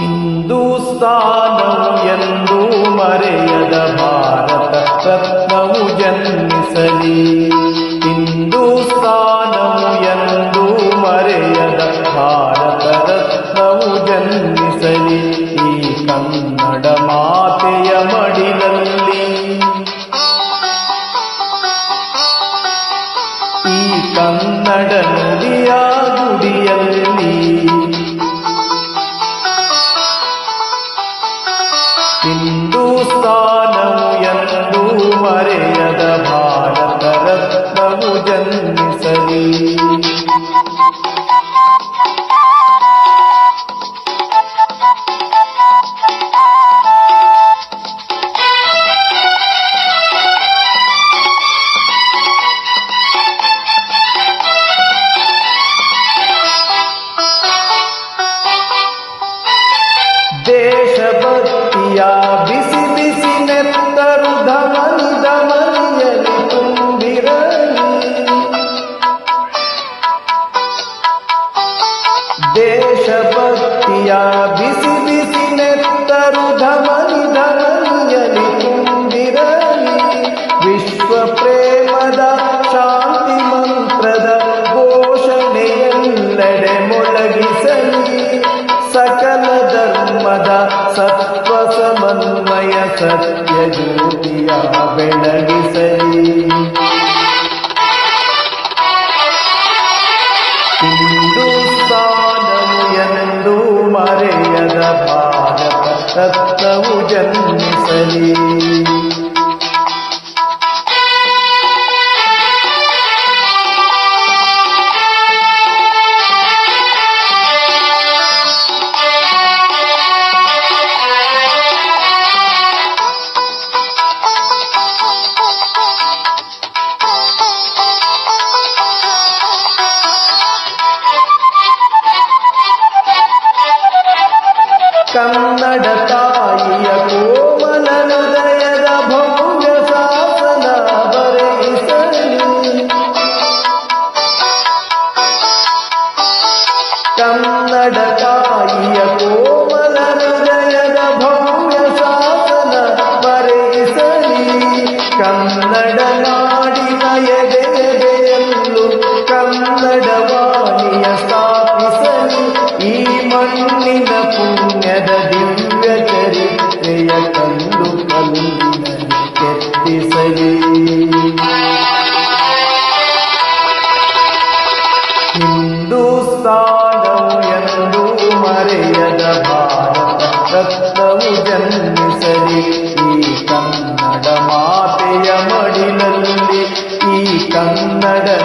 హిందూస్థానం ఎందు మರೆయద భారత రత్నము జన్మిసలి. ಜನ್ಮಿಸಲಿ ಈ ಕನ್ನಡ ಮಾತೆಯ ಮಡಿಲಲ್ಲಿ. ಈ ಕನ್ನಡ ನುಡಿಯ ಗುಡಿಯಲ್ಲಿ. ಹಿಂದೂಸ್ತಾನವು ದೇಶಭಕ್ತಿಯ ಬಿಸಿ ಬಿಸಿ ನೆತ್ತರು ಧಮನಿ ಧಮನಿಯಲ್ಲಿ ತುಂಬಿರಲಿ. ದೇಶಭಕ್ತಿಯ ಬಿಸಿ ಬಿಸಿ ನೆತ್ತರು ಧಮನಿ ಜ್ಯೋತಿಯ ಬೆಳಗಿಸಲಿ ಹಿಂದೂಸ್ತಾನವು ಎಂದು ಮರೆಯದ ಭಾರತ ರತ್ನವು ಜನ್ಮಿಸಲಿ ಕನ್ನಡ ತಾಯಿಯ ಕೋಮಲ ದಿವ್ಯ ಚರಿತ್ರೆಯ ಕಲ್ಲು ಕಲ್ಲಿನಲ್ಲಿ ಕೆತ್ತಿಸಲಿ ಹಿಂದೂಸ್ತಾನವು ಎಂದು ಮರೆಯದ ಭಾರತ ರತ್ನವು ಜನ್ಮಿಸಲಿ ಈ ಕನ್ನಡ ಮಾತೆಯ ಮಡಿಲಲ್ಲಿ ಈ ಕನ್ನಡ ನುಡಿಯ